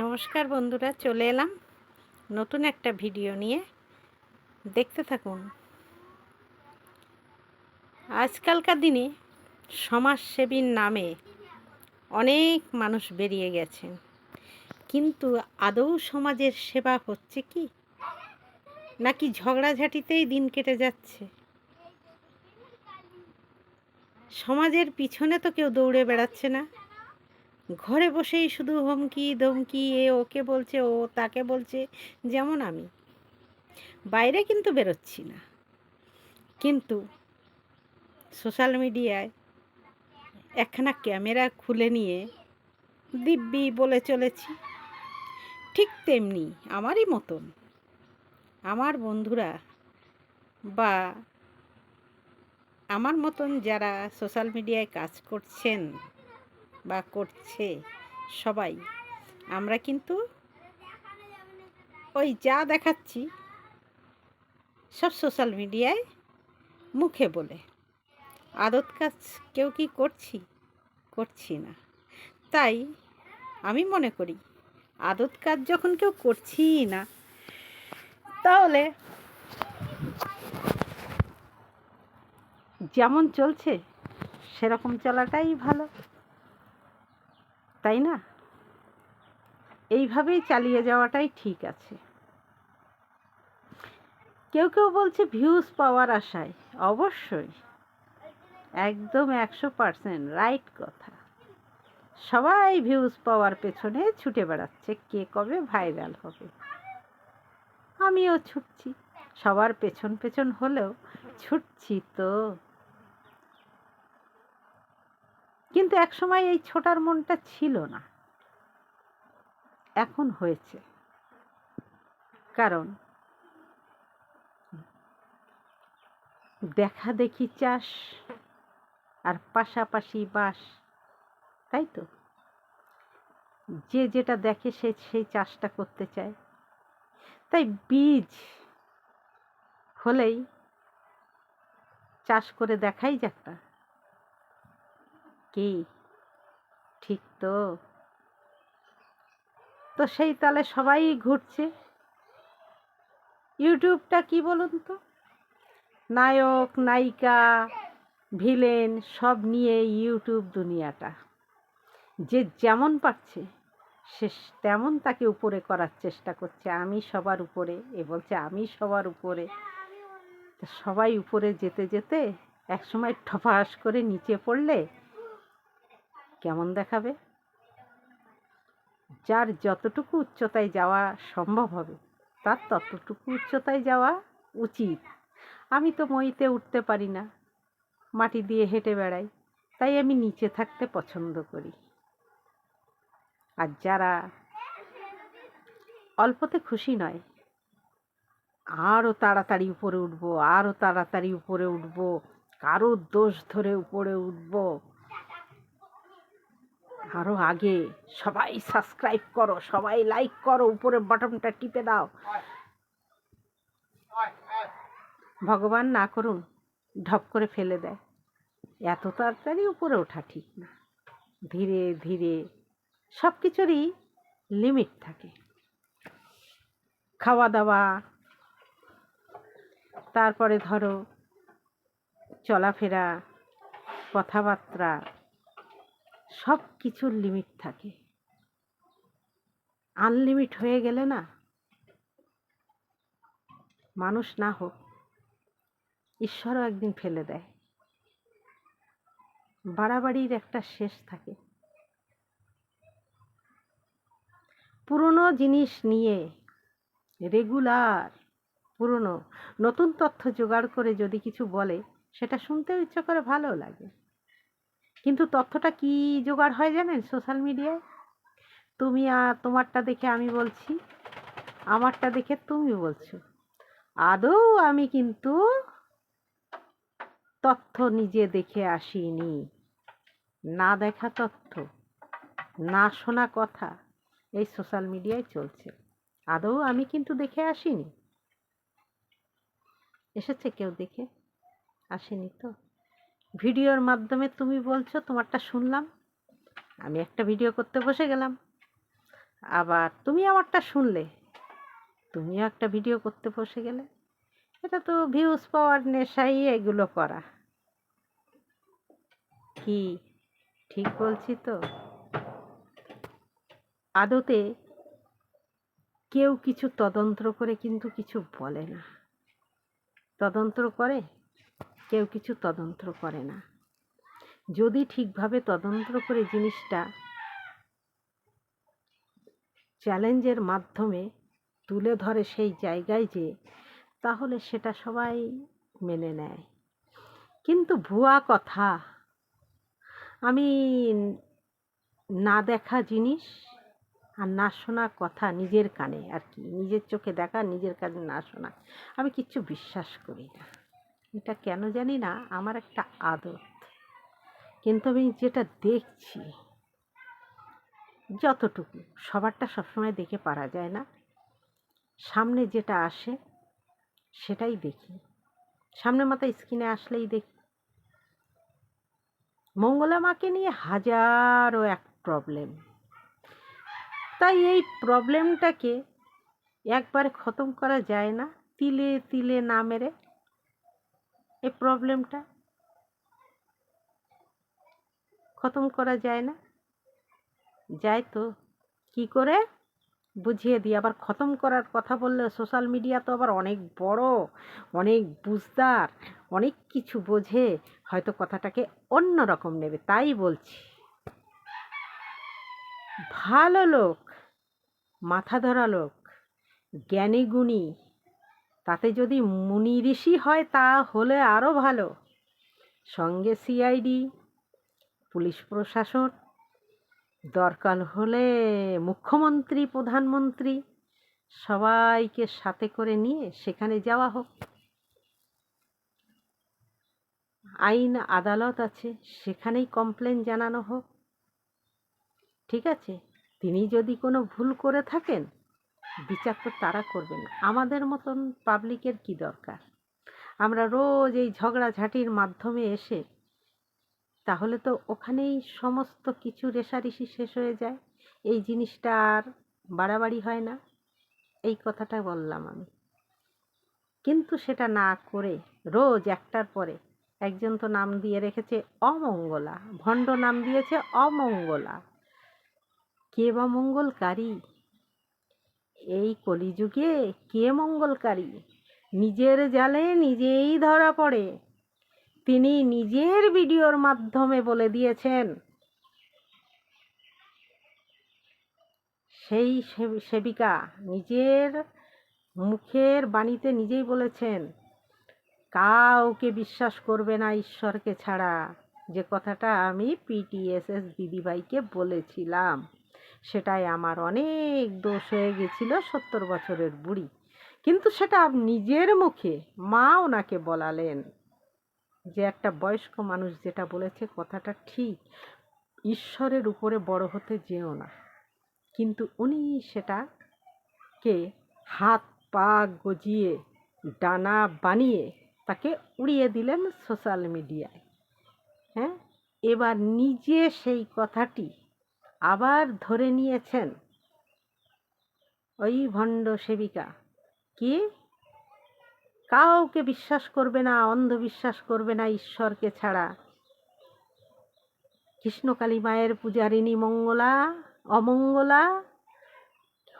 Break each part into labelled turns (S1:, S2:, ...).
S1: নমস্কার বন্ধুরা, চলে এলাম নতুন একটা ভিডিও নিয়ে। দেখতে থাকুন। আজকালকার দিনে সমাজসেবীর নামে অনেক মানুষ বেরিয়ে গেছেন কিন্তু আদৌ সমাজের সেবা হচ্ছে কি? নাকি ঝগড়াঝাটিতেই দিন কেটে যাচ্ছে? সমাজের পিছনে তো কেউ দৌড়ে বেড়াচ্ছে না। ঘরে বসেই শুধু হুমকি, ধমকি, এ ওকে বলছে, ও তাকে বলছে, যেমন আমি। বাইরে কিন্তু বেরোচ্ছি না। কিন্তু সোশ্যাল মিডিয়ায় একখানা ক্যামেরা খুলে নিয়ে দিব্যি বলে চলেছি। ঠিক তেমনি আমারই মতন। আমার বন্ধুরা বা আমার মতন যারা সোশ্যাল মিডিয়ায় কাজ করছেন বা করছে সবাই। আমরা কিন্তু ওই যা দেখাচ্ছি সব সোশ্যাল মিডিয়ায় মুখে বলে। আদত কাজ কেউ কি করছি? করছি না। তাই আমি মনে করি আদত কাজ যখন কেউ করছি না, তাহলে যেমন চলছে, সেরকম চলাটাই ভালো। তাই না? এইভাবেই চালিয়ে যাওয়াটাই ঠিক আছে। কেউ কেউ বলছে ভিউজ পাওয়ার আশায়। অবশ্যই। একদম একশো পারসেন্ট রাইট কথা। সবাই ভিউজ পাওয়ার পেছনে ছুটে বেড়াচ্ছে, কে কবে ভাইরাল হবে। আমিও ছুটছি। সবার পেছন পেছন হলেও ছুটছি তো। কিন্তু একসময় এই ছোটার মনটা ছিল না। এখন হয়েছে। কারণ দেখা দেখি চাষ আর পাশাপাশি বাস, তাই তো? যে যেটা দেখে সে সেই চাষটা করতে চায়। তাই বীজ হলেই চাষ করে দেখাই যাক কি? ঠিক তো। তো সেই তালে সবাই ঘুরছে। ইউটিউবটা কি বলুন তো? নায়ক, নায়িকা, ভিলেন সব নিয়ে ইউটিউব দুনিয়াটা। যে যেমন পারছে, সে তেমন তাকে উপরে করার চেষ্টা করছে। আমি সবার উপরে। এ বলছে, আমি সবার উপরে। সবাই উপরে যেতে যেতে একসময় ঠপাস করে নিচে পড়লে কেমন দেখাবে? যার যতটুকু উচ্চতায় যাওয়া সম্ভব হবে, তার ততটুকু উচ্চতায় যাওয়া উচিত। আমি তো মইতে উঠতে পারি না, মাটি দিয়ে হেঁটে বেড়াই, তাই আমি নিচে থাকতে পছন্দ করি। আর যারা অল্পতে খুশি নয় আরও তাড়াতাড়ি উপরে উঠবো আরও তাড়াতাড়ি উপরে উঠবো, কারও দোষ ধরে উপরে উঠবো। আরও আগে। সবাই সাবস্ক্রাইব করো, সবাই লাইক করো, উপরে বাটনটা টিপে দাও। ভগবান না করুন, ঢপ করে ফেলে দেয়। এত তাড়াতাড়ি উপরে ওঠা ঠিক না। ধীরে ধীরে সব কিছুরই লিমিট থাকে। খাওয়া দাওয়া তারপরে ধরো চলাফেরা, কথাবার্তা সব কিছুর লিমিট থাকে। আনলিমিট হয়ে গেলে না মানুষ না হোক, ঈশ্বরও একদিন ফেলে দেয়। বাড়াবাড়ির একটা শেষ থাকে। পুরনো জিনিস নিয়ে রেগুলার পুরনো, নতুন তথ্য জোগাড় করে যদি কিছু বলে, সেটা শুনতেও ইচ্ছা করে ভালো লাগে। কিন্তু তথ্যটা কি জোগাড় হয় জানেন সোশ্যাল মিডিয়ায়? তুমি তোমারটা দেখে আমি বলছি, আমারটা দেখে তুমি বলছো। আদৌ আমি কিন্তু তথ্য নিজে দেখে আসিনি। না দেখা তথ্য, না শোনা কথা এই সোশ্যাল মিডিয়ায় চলছে। আদৌ আমি কিন্তু দেখে আসিনি। এসেছে কেউ দেখে? আসেনি তো? ভিডিওর মাধ্যমে তুমি বলছো, তোমারটা শুনলাম। আমি একটা ভিডিও করতে বসে গেলাম। আবার তুমি আমারটা শুনলে। তুমিও একটা ভিডিও করতে বসে গেলে। এটা তো ভিউজ পাওয়ার নেশাই, এগুলো করা। কি? ঠিক বলছি তো? আদতে কেউ কিছু তদন্ত করে কিন্তু কিছু বলে না। তদন্ত করে? কেউ কিছু তদন্ত করে না। যদি ঠিকভাবে তদন্ত করে জিনিসটা চ্যালেঞ্জের মাধ্যমে তুলে ধরে সেই জায়গায় যে, তাহলে সেটা সবাই মেনে নেয়। কিন্তু ভুয়া কথা, আমি না দেখা জিনিস আর না শোনা কথা নিজের কানে আর কি, নিজের চোখে দেখা, নিজের কানে না শোনা, আমি কিচ্ছু বিশ্বাস করি না। এটা কেন জানি না, আমার একটা আদত। কিন্তু আমি যেটা দেখছি, যতটুকু, সবারটা সবসময় দেখে পারা যায় না। সামনে যেটা আসে, সেটাই দেখি। সামনে মাথায় স্ক্রিনে আসলেই দেখি। মঙ্গলা মাকে নিয়ে হাজারো এক প্রবলেম তাই এই প্রবলেমটাকে একবারে খতম করা যায় না, তিলে তিলে না মেরে এই প্রবলেমটা খতম করা যায় না। যায় তো, কি করে? বুঝিয়ে দিই। আবার খতম করার কথা বললে সোশ্যাল মিডিয়া তো আবার অনেক বড়, অনেক বুঝদার, অনেক কিছু বোঝে, হয়তো কথাটাকে অন্য রকম নেবে। তাই বলছি, ভালো লোক, মাথা ধরা লোক, জ্ঞানী গুণী তাতে যদি মুনি ঋষি হয় তা হলে আরও ভালো। সঙ্গে সিআইডি পুলিশ প্রশাসন, দরকার হলে মুখ্যমন্ত্রী, প্রধানমন্ত্রী সবাইকে সাথে করে নিয়ে সেখানে যাওয়া হোক। আইন, আদালত আছে, সেখানেই কমপ্লেন জানানো হোক। ঠিক আছে? তিনি যদি কোনো ভুল করে থাকেন বিচার তো তারা করবেন আমাদের মতন পাবলিকের কি দরকার? আমরা রোজ এই ঝগড়াঝাটির মাধ্যমে এসে তাহলে তো ওখানেই সমস্ত কিছু রেশারেশি শেষ হয়ে যায়। এই জিনিসটা আর বাড়াবাড়ি হয় না। এই কথাটা বললাম আমি। কিন্তু সেটা না করে রোজ একটার পরে একজন তো নাম দিয়ে রেখেছে অমঙ্গলা, ভণ্ড নাম দিয়েছে অমঙ্গলা। কে বা মঙ্গলকারী? এই কলিযুগে কে মঙ্গলকারী? নিজের জালে নিজেই ধরা পড়ে। তিনি নিজের ভিডিওর মাধ্যমে বলে দিয়েছেন, সেই সেবিকা নিজের মুখের বাণীতে নিজেই বলেছেন, কাউকে বিশ্বাস করবে না ঈশ্বরকে ছাড়া। যে কথাটা আমি পিটিএসএস দিদিভাইকে বলেছিলাম। সেটাই আমার অনেক দোষ হয়ে গেছিল সত্তর বছরের বুড়ি। কিন্তু সেটা নিজের মুখে মা ওনাকে বলালেন যে একটা বয়স্ক মানুষ যেটা বলেছে কথাটা ঠিক, ঈশ্বরের উপরে বড় হতে যেও না। কিন্তু উনি সেটাকে হাত পা গজিয়ে ডানা বানিয়ে তাকে উড়িয়ে দিলেন সোশ্যাল মিডিয়ায়। হ্যাঁ? এবার নিজে সেই কথাটি আবার ধরে নিয়েছেন? ওই ভণ্ড সেবিকা। কি? কাউকে বিশ্বাস করবে না, অন্ধবিশ্বাস করবে না ঈশ্বরকে ছাড়া। কৃষ্ণকালী মায়ের পূজারিণী মঙ্গলা, অমঙ্গলা?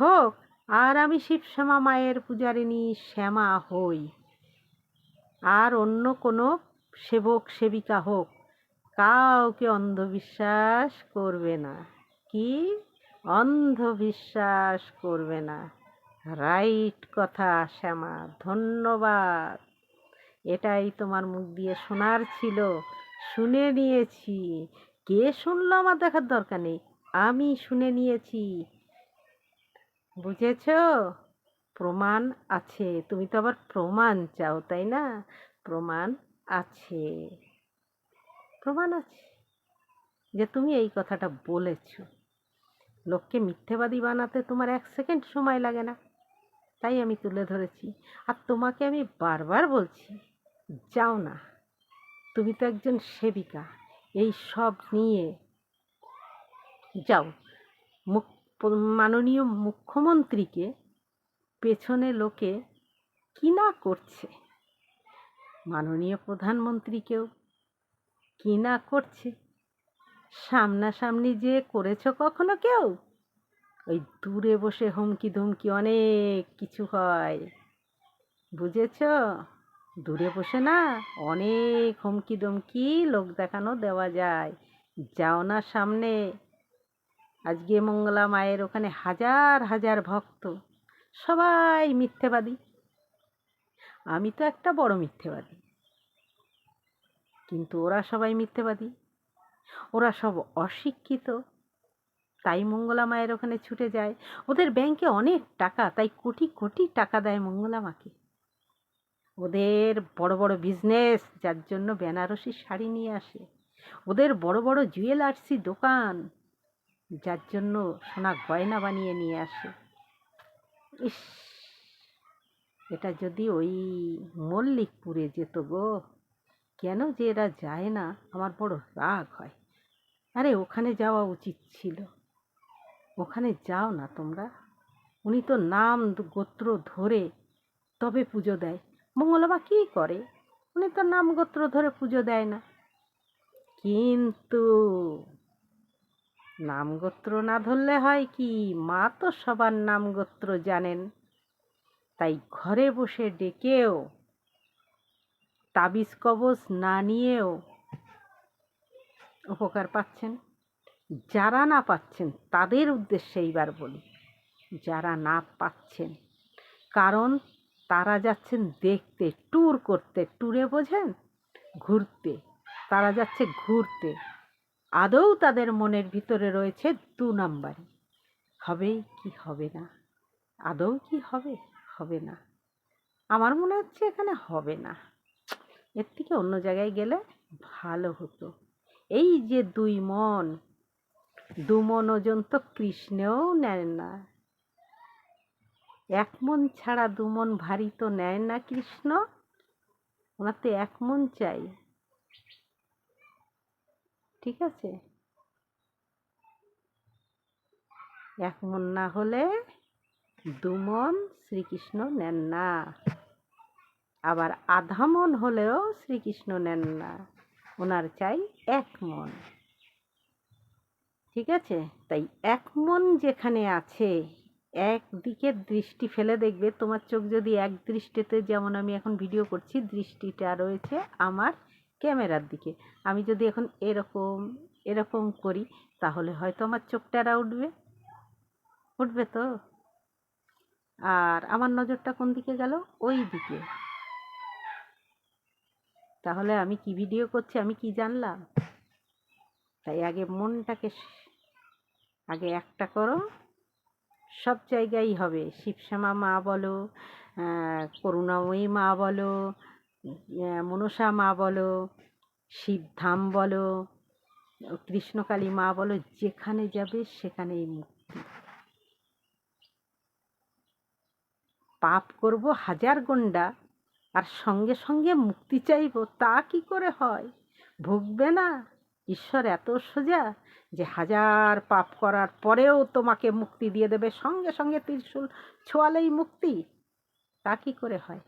S1: হোক, আর আমি শিবশ্যামা মায়ের পূজারিণী শ্যামা হই। আর অন্য কোনো সেবক সেবিকা হোক, কাউকে অন্ধবিশ্বাস করবে না। কি অন্ধবিশ্বাস করবে না। রাইট কথা, শ্যামা, ধন্যবাদ। এটাই তোমার মুখ দিয়ে শোনার ছিল, শুনে নিয়েছি। কে শুনলো আমার দেখার দরকার নেই, আমি শুনে নিয়েছি। বুঝেছ? প্রমাণ আছে। তুমি তো আবার প্রমাণ চাও, তাই না? প্রমাণ আছে। প্রমাণ আছে। যে তুমি এই কথাটা বলেছ। লোককে মিথ্যেবাদী বানাতে তোমার এক সেকেন্ড সময় লাগে না। তাই আমি তুলে ধরেছি। আর তোমাকে আমি বারবার বলছি, যাও না। তুমি তো একজন সেবিকা। এই সব নিয়ে যাও। মুখ, মাননীয় মুখ্যমন্ত্রীকে পেছনে লোকে কি না করছে? মাননীয় প্রধানমন্ত্রীকেও কি না করছে? সামনাসামনি যে করেছ কখনো কেউ? ওই দূরে বসে হুমকি ধুমকি অনেক কিছু হয়। বুঝেছ? দূরে বসে না অনেক হুমকি দমকি লোক দেখানো দেওয়া যায়। যাও না সামনে। আজকে মঙ্গলা মায়ের ওখানে হাজার হাজার ভক্ত। সবাই মিথ্যেবাদী। আমি তো একটা বড় মিথ্যেবাদী। কিন্তু ওরা সবাই মিথ্যেবাদী। ওরা সব অশিক্ষিত। তাই মঙ্গলা মায়ের ওখানে ছুটে যায়। ওদের ব্যাংকে অনেক টাকা, তাই কোটি কোটি টাকা দেয় মঙ্গলা মাকে। ওদের বড় বড় বিজনেস যার জন্য বেনারসি শাড়ি নিয়ে আসে। ওদের বড় বড় জুয়েলার্সি দোকান, যার জন্য সোনা গয়না বানিয়ে নিয়ে আসে। ইস, এটা যদি ওই মল্লিকপুরে যেত গো। কেন যে এরা যায় না, আমার বড় রাগ হয়। আরে, ওখানে যাওয়া উচিত ছিল। ওখানে যাও না তোমরা। উনি তো নাম গোত্র ধরে তবে পুজো দেয়। মঙ্গলমা কী করে? উনি তো নাম গোত্র ধরে পুজো দেয় না। কিন্তু নাম গোত্র না ধরলে হয় কি? মা তো সবার নাম গোত্র জানেন। তাই ঘরে বসে ডেকেও তাবিজ কবজ না নিয়েও উপকার পাচ্ছেন? যারা না পাচ্ছেন, তাদের উদ্দেশ্যে এইবার বলি, যারা না পাচ্ছেন, কারণ তারা যাচ্ছেন দেখতে ট্যুর করতে ট্যুরে বোঝেন? ঘুরতে, তারা যাচ্ছে ঘুরতে। আদৌ তাদের মনের ভিতরে রয়েছে দু নাম্বারই। হবেই কি হবে না? আদৌ কি হবে? হবে না। আমার মনে হচ্ছে এখানে হবে না। এর থেকে অন্য জায়গায় গেলে ভালো হতো। এই যে দুই মন, দু মন ওজন তো কৃষ্ণেও নেন না। এক মন ছাড়া দু মন ভারী তো নেয় না কৃষ্ণ। ওনার তো এক মন চাই। ঠিক আছে? এক মন না হলে দু মন শ্রীকৃষ্ণ নেন না। আবার আধা মন হলেও শ্রীকৃষ্ণ নেন না। ওনার চাই এক মন। ঠিক আছে? তাই এক মন যেখানে আছে একদিকে দৃষ্টি ফেলে দেখবে। তোমার চোখ যদি এক দৃষ্টিতে, যেমন আমি এখন ভিডিও করছি, দৃষ্টিটা রয়েছে আমার ক্যামেরার দিকে। আমি যদি এখন এরকম এরকম করি, তাহলে হয়তো আমার চোখটারা উঠবে। উঠবে তো? আর আমার নজরটা কোন দিকে গেল? ওই দিকে। তাহলে আমি কি ভিডিও করছি? আমি কি জানলাম? তাই আগে মনটাকে আগে একটা করো। সব জায়গায় হবে। শিবশ্যামা মা বলো করুণাময়ী মা বলো মনসা মা বলো শিবধাম বলো, কৃষ্ণকালী মা বলো, যেখানে যাবে সেখানেই মুক্তি। পাপ করব হাজার গন্ডা আর সঙ্গে সঙ্গে মুক্তি চাইব, তা কি করে হয়? ভুগবে না? ঈশ্বর এত সোজা যে হাজার পাপ করার পরেও তোমাকে মুক্তি দিয়ে দেবে। সঙ্গে সঙ্গে ত্রিশূল ছোয়ালেই মুক্তি। তা কি করে হয়?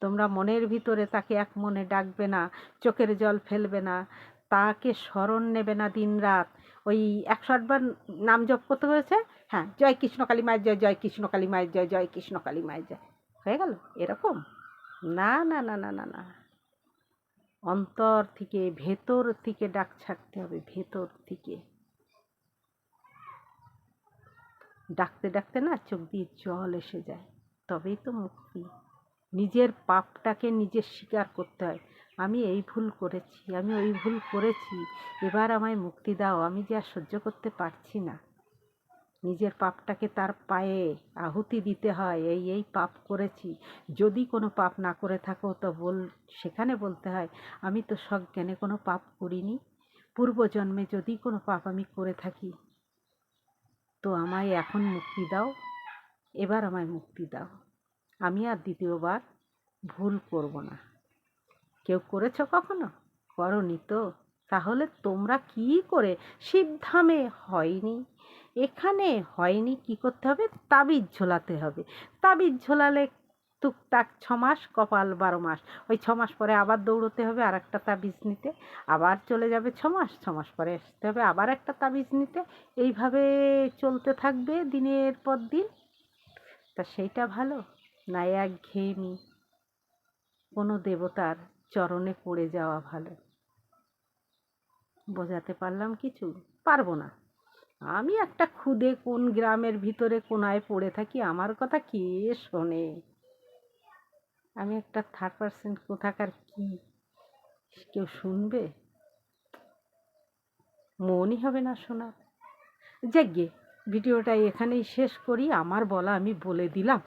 S1: তোমরা মনের ভিতরে তাকে এক মনে ডাকবে না, চোখের জল ফেলবে না, তাকে স্মরণ নেবে না দিনরাত। ওই একশো আটবার নাম জপ করতে হয়েছে? হ্যাঁ জয় কৃষ্ণকালী মায়ের জয় জয় কৃষ্ণকালী মায়ের জয় জয় কৃষ্ণকালী মায়ের জয়। হয়ে গেল? এরকম? না না না না না না। অন্তর থেকে, ভেতর থেকে ডাক ছাড়তে হবে, ভেতর থেকে। ডাকতে ডাকতে না চোখ দিয়ে জল এসে যায়, তবেই তো মুক্তি। নিজের পাপটাকে নিজের স্বীকার করতে হয়, আমি এই ভুল করেছি, আমি ওই ভুল করেছি, এবার আমায় মুক্তি দাও, আমি যে আর সহ্য করতে পারছি না। নিজের পাপটাকে তার পায়ে আহুতি দিতে হয়। এই এই পাপ করেছি। যদি কোনো পাপ না করে থাকো, তো বল, সেখানে বলতে হয়, আমি তো সজ্ঞানে কোনো পাপ করিনি। পূর্বজন্মে যদি কোনো পাপ আমি করে থাকি, তো আমায় এখন মুক্তি দাও। এবার আমায় মুক্তি দাও। আমি আর দ্বিতীয়বার ভুল করব না। কেউ করেছ কখনো? করনি তো। তাহলে তোমরা কি করে? শিবধামে হয়নি। এখানে হয়নি কি করতে হবে? তাবিজ ঝোলাতে হবে। তাবিজ ঝোলালে টুকটাক ছ মাস, কপাল বারো মাস। ওই ছ মাস পরে আবার দৌড়তে হবে আর একটা তাবিজ নিতে। আবার চলে যাবে ছ মাস ছ মাস পরে আসতে হবে আবার একটা তাবিজ নিতে। এইভাবে চলতে থাকবে দিনের পর দিন। তা সেইটা ভালো? না একঘেয়েমি কোনো দেবতার চরণে পড়ে যাওয়া ভালো। বোঝাতে পারলাম কিছু? পারব না। আমি একটা খুদে কোন গ্রামের ভিতরে কোনায় পড়ে থাকি? আমার কথা কে শোনে? আমি একটা থার্ড পার্সেন্ট কোথাকার কি? কেউ শুনবে? মনই হবে না শোনার যাকে ভিডিওটা এখানেই শেষ করি। আমার বলা আমি বলে দিলাম।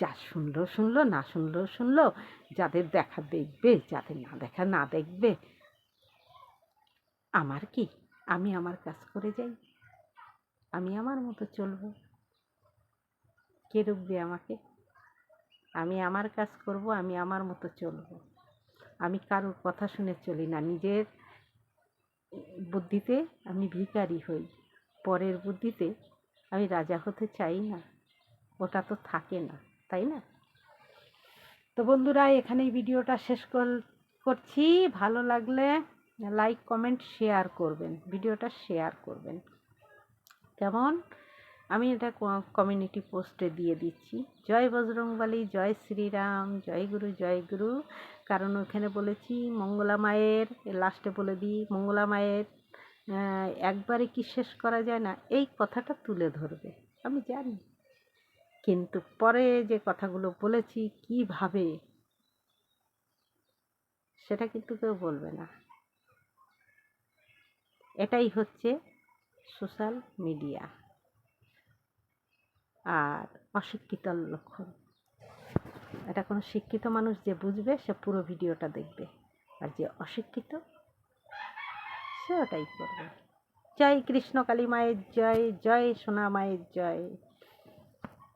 S1: যা শুনলো শুনলো, না শুনলো শুনলো। যাদের দেখা দেখবে, যাদের না দেখা না দেখবে। আমার কি? আমি আমার কাজ করে যাই। আমি আমার মতো চলবো। কে রুখবে আমাকে? আমি আমার কাজ করব, আমি আমার মতো চলবো। আমি কারোর কথা শুনে চলি না। নিজের বুদ্ধিতে আমি ভিখারি হই। পরের বুদ্ধিতে আমি রাজা হতে চাই না। ওটা তো থাকে না, তাই না? তো বন্ধুরা, এখানেই ভিডিওটা শেষ কর- করছি। ভালো লাগলে লাইক, কমেন্ট, শেয়ার করবেন। ভিডিওটা শেয়ার করবেন। কেমন আমি এটা কমিউনিটি পোস্টে দিয়ে দিচ্ছি। জয় বজরংবলী, জয় শ্রীরাম, জয় গুরু জয় গুরু। কারণ ওখানে বলেছি মঙ্গলা মায়ের লাস্টে বলে দিই মঙ্গলা মায়ের একবারে কি শেষ করা যায় না, এই কথাটা তুলে ধরবে। আমি জানি। কিন্তু পরে যে কথাগুলো বলেছি কীভাবে, সেটা কিন্তু কেউ বলবে না। এটাই হচ্ছে সোশ্যাল মিডিয়া আর অশিক্ষিতর লক্ষণ। এটা কোনো শিক্ষিত মানুষ যে বুঝবে, সে পুরো ভিডিওটা দেখবে। আর যে অশিক্ষিত, সে ওটাই করবে। জয় কৃষ্ণ কালী মায়ের জয় জয় সোনা মায়ের জয়।